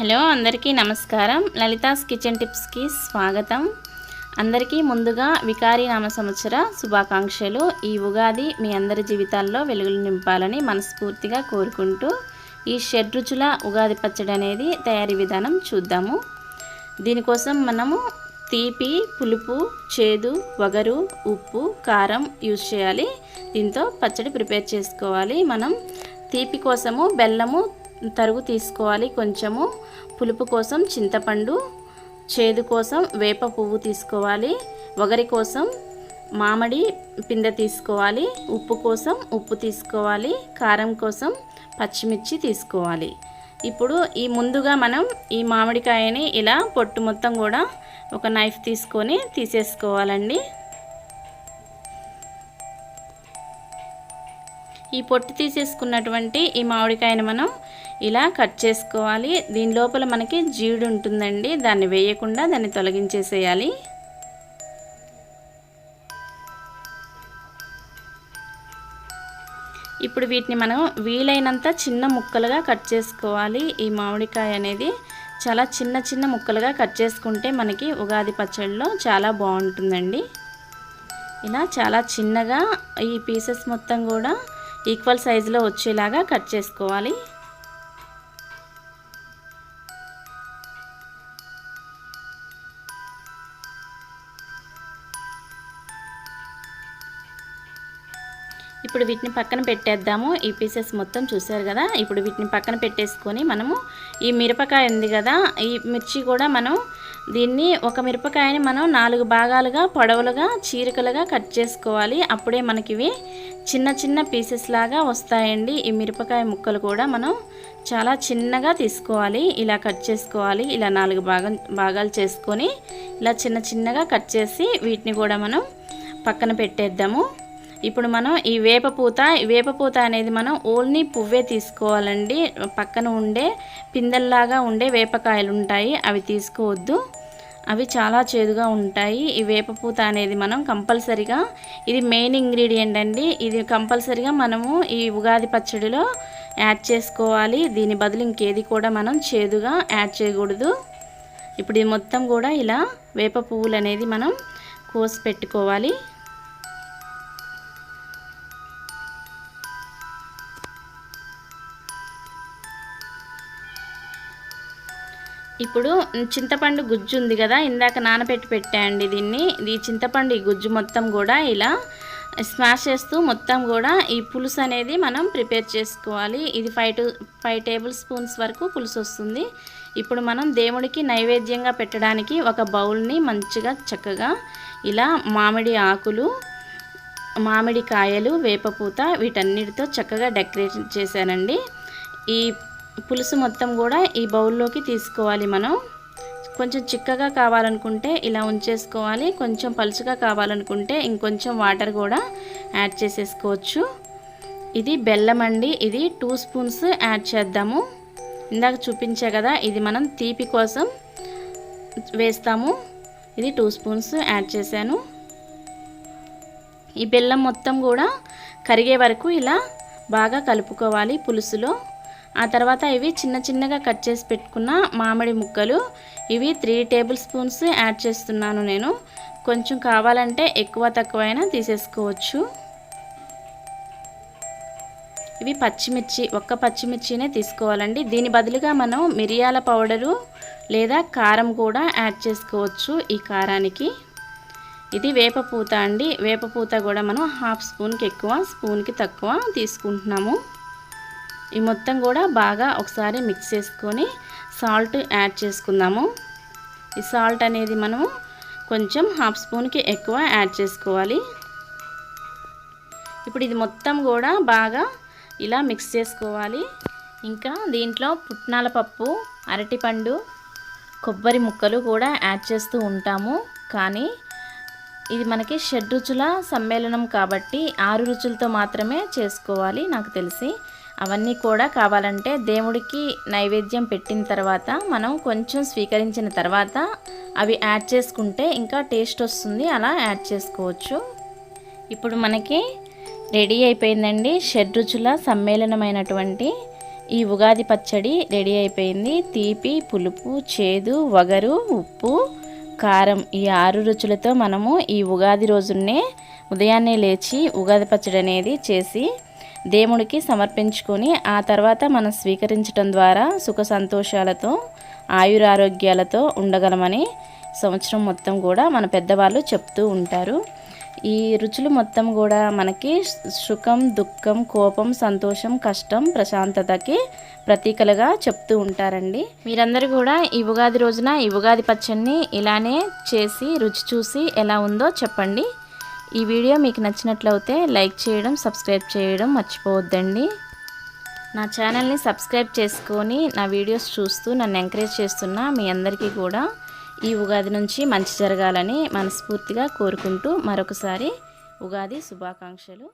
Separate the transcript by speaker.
Speaker 1: Hello అందరికీ నమస్కారం. Lalitha's kitchen టిప్స్కి స్వాగతం. అందరికీ ముందుగా వికారి నామ సంవత్సర శుభాకాంక్షలు. ఈ ఉగాది మీ అందరి జీవితాల్లో వెలుగులు నింపాలని మనస్ఫూర్తిగా కోరుకుంటూ ఈ షడ్రుచుల ఉగాది పచ్చడి అనేది తయారీ విధానం చూద్దాము. దీనికోసం మనము తీపి పులుపు చేదు వగరు ఉప్పు కారం యూజ్ చేయాలి. దీంతో పచ్చడి ప్రిపేర్ చేసుకోవాలి మనం. తీపి కోసము బెల్లము తరుగు తీసుకోవాలి కొంచెము. పులుపు కోసం చింతపండు చేదు కోసం వేప పువ్వు తీసుకోవాలి. వగరి కోసం మామిడి పిండ తీసుకోవాలి. ఉప్పు కోసం ఉప్పు తీసుకోవాలి. కారం కోసం పచ్చిమిర్చి తీసుకోవాలి. ఇప్పుడు ఈ ముందుగా మనం ఈ మామిడికాయని ఇలా పొట్టు మొత్తం కూడా ఒక నైఫ్ తీసుకొని తీసేసుకోవాలండి. ఈ పొట్టు తీసేసుకున్నటువంటి ఈ మామిడికాయని మనం ఇలా కట్ చేసుకోవాలి. దీని లోపల మనకి జీడు ఉంటుందండి. దాన్ని వేయకుండా దాన్ని తొలగించేసేయాలి. ఇప్పుడు వీటిని మనం వీలైనంత చిన్న ముక్కలుగా కట్ చేసుకోవాలి. ఈ మామిడికాయ అనేది చాలా చిన్న చిన్న ముక్కలుగా కట్ చేసుకుంటే మనకి ఉగాది పచ్చడిలో చాలా బాగుంటుందండి. ఇలా చాలా చిన్నగా ఈ పీసెస్ మొత్తం కూడా ఈక్వల్ సైజులో వచ్చేలాగా కట్ చేసుకోవాలి. ఇప్పుడు వీటిని పక్కన పెట్టేద్దాము. ఈ పీసెస్ మొత్తం చూసారు కదా? ఇప్పుడు వీటిని పక్కన పెట్టేసుకొని మనము ఈ మిరపకాయ ఉంది కదా? ఈ మిర్చి కూడా మనం దీన్ని ఒక మిరపకాయని మనం నాలుగు భాగాలుగా పొడవులుగా చీరికలుగా కట్ చేసుకోవాలి. అప్పుడే మనకి ఇవి చిన్న చిన్న పీసెస్ లాగా వస్తాయండి. ఈ మిరపకాయ ముక్కలు కూడా మనం చాలా చిన్నగా తీసుకోవాలి. ఇలా కట్ చేసుకోవాలి. ఇలా నాలుగు భాగం భాగాలు చేసుకొని ఇలా చిన్న చిన్నగా కట్ చేసి వీటిని కూడా మనం పక్కన పెట్టేద్దాము. ఇప్పుడు మనం ఈ వేపపూత వేపపూత అనేది మనం ఓన్లీ పువ్వే తీసుకోవాలండి. పక్కన ఉండే పిందెల్లాగా ఉండే వేపకాయలు ఉంటాయి అవి తీసుకోవద్దు. అవి చాలా చేదుగా ఉంటాయి. ఈ వేపపూత అనేది మనం కంపల్సరిగా ఇది మెయిన్ ఇంగ్రీడియంట్ అండి. ఇది కంపల్సరిగా మనము ఈ ఉగాది పచ్చడిలో యాడ్ చేసుకోవాలి. దీని బదులు ఇంకేది కూడా మనం చేదుగా యాడ్ చేయకూడదు. ఇప్పుడు ఇది మొత్తం కూడా ఇలా వేప పువ్వులు అనేది మనం కోసి పెట్టుకోవాలి. ఇప్పుడు చింతపండు గుజ్జు ఉంది కదా ఇందాక నానబెట్టి పెట్టాయండి దీన్ని. ఈ చింతపండు ఈ గుజ్జు మొత్తం కూడా ఇలా స్మాష్ చేస్తూ మొత్తం కూడా ఈ పులుసు అనేది మనం ప్రిపేర్ చేసుకోవాలి. ఇది five to five tablespoons వరకు పులుసు వస్తుంది. ఇప్పుడు మనం దేవుడికి నైవేద్యంగా పెట్టడానికి ఒక బౌల్ని మంచిగా చక్కగా ఇలా మామిడి ఆకులు మామిడి కాయలు వేపపూత వీటన్నిటితో చక్కగా డెకరేట్ చేశానండి. ఈ పులుసు మొత్తం కూడా ఈ బౌల్లోకి తీసుకోవాలి మనం. కొంచెం చిక్కగా కావాలనుకుంటే ఇలా ఉంచేసుకోవాలి. కొంచెం పలుచగా కావాలనుకుంటే ఇంకొంచెం వాటర్ కూడా యాడ్ చేసేసుకోవచ్చు. ఇది బెల్లం అండి. ఇది టూ స్పూన్స్ యాడ్ చేద్దాము. ఇందాక చూపించే కదా ఇది మనం తీపి కోసం వేస్తాము. ఇది టూ స్పూన్స్ యాడ్ చేశాను. ఈ బెల్లం మొత్తం కూడా కరిగే వరకు ఇలా బాగా కలుపుకోవాలి పులుసులో. ఆ తర్వాత ఇవి చిన్న చిన్నగా కట్ చేసి పెట్టుకున్న మామిడి ముక్కలు. ఇవి త్రీ టేబుల్ స్పూన్స్ యాడ్ చేస్తున్నాను నేను. కొంచెం కావాలంటే ఎక్కువ తక్కువైనా తీసేసుకోవచ్చు. ఇవి పచ్చిమిర్చి ఒక్క పచ్చిమిర్చినే తీసుకోవాలండి. దీని బదులుగా మనం మిరియాల పౌడరు లేదా కారం కూడా యాడ్ చేసుకోవచ్చు ఈ కారానికి. ఇది వేపపూత అండి. వేపపూత కూడా మనం హాఫ్ స్పూన్కి ఎక్కువ స్పూన్కి తక్కువ తీసుకుంటున్నాము. ఈ మొత్తం కూడా బాగా ఒకసారి మిక్స్ చేసుకొని సాల్ట్ యాడ్ చేసుకుందాము. ఈ సాల్ట్ అనేది మనము కొంచెం హాఫ్ స్పూన్కి ఎక్కువ యాడ్ చేసుకోవాలి. ఇప్పుడు ఇది మొత్తం కూడా బాగా ఇలా మిక్స్ చేసుకోవాలి. ఇంకా దీంట్లో పుట్నాల పప్పు అరటిపండు కొబ్బరి ముక్కలు కూడా యాడ్ చేస్తూ ఉంటాము. కానీ ఇది మనకి షడ్రుచుల సమ్మేళనం కాబట్టి ఆరు రుచులతో మాత్రమే చేసుకోవాలి నాకు తెలిసి. అవన్నీ కూడా కావాలంటే దేవుడికి నైవేద్యం పెట్టిన తర్వాత మనం కొంచెం స్వీకరించిన తర్వాత అవి యాడ్ చేసుకుంటే ఇంకా టేస్ట్ వస్తుంది అలా యాడ్ చేసుకోవచ్చు. ఇప్పుడు మనకి రెడీ అయిపోయిందండి. షడ్రుచుల సమ్మేళనమైనటువంటి ఈ ఉగాది పచ్చడి రెడీ అయిపోయింది. తీపి పులుపు చేదు వగరు ఉప్పు కారం ఈ ఆరు రుచులతో మనము ఈ ఉగాది రోజున్నే ఉదయాన్నే లేచి ఉగాది పచ్చడి అనేది చేసి దేవుడికి సమర్పించుకొని ఆ తర్వాత మనం స్వీకరించడం ద్వారా సుఖ సంతోషాలతో ఆయురారోగ్యాలతో ఉండగలమని సంవత్సరం మొత్తం కూడా మన పెద్దవాళ్ళు చెప్తూ ఉంటారు. ఈ రుచులు మొత్తం కూడా మనకి సుఖం దుఃఖం కోపం సంతోషం కష్టం ప్రశాంతతకి ప్రతీకలుగా చెప్తూ ఉంటారండి. మీరందరూ కూడా ఈ ఉగాది రోజున ఈ ఉగాది పచ్చడిని ఇలానే చేసి రుచి చూసి ఎలా ఉందో చెప్పండి. ఈ వీడియో మీకు నచ్చినట్లయితే లైక్ చేయడం సబ్స్క్రైబ్ చేయడం మర్చిపోవద్దండి. నా ఛానల్ని సబ్స్క్రైబ్ చేసుకొని నా వీడియోస్ చూస్తూ నన్ను ఎంకరేజ్ చేస్తున్న మీ అందరికీ కూడా ఈ ఉగాది నుంచి మంచి జరగాలని మనస్ఫూర్తిగా కోరుకుంటూ మరొకసారి ఉగాది శుభాకాంక్షలు.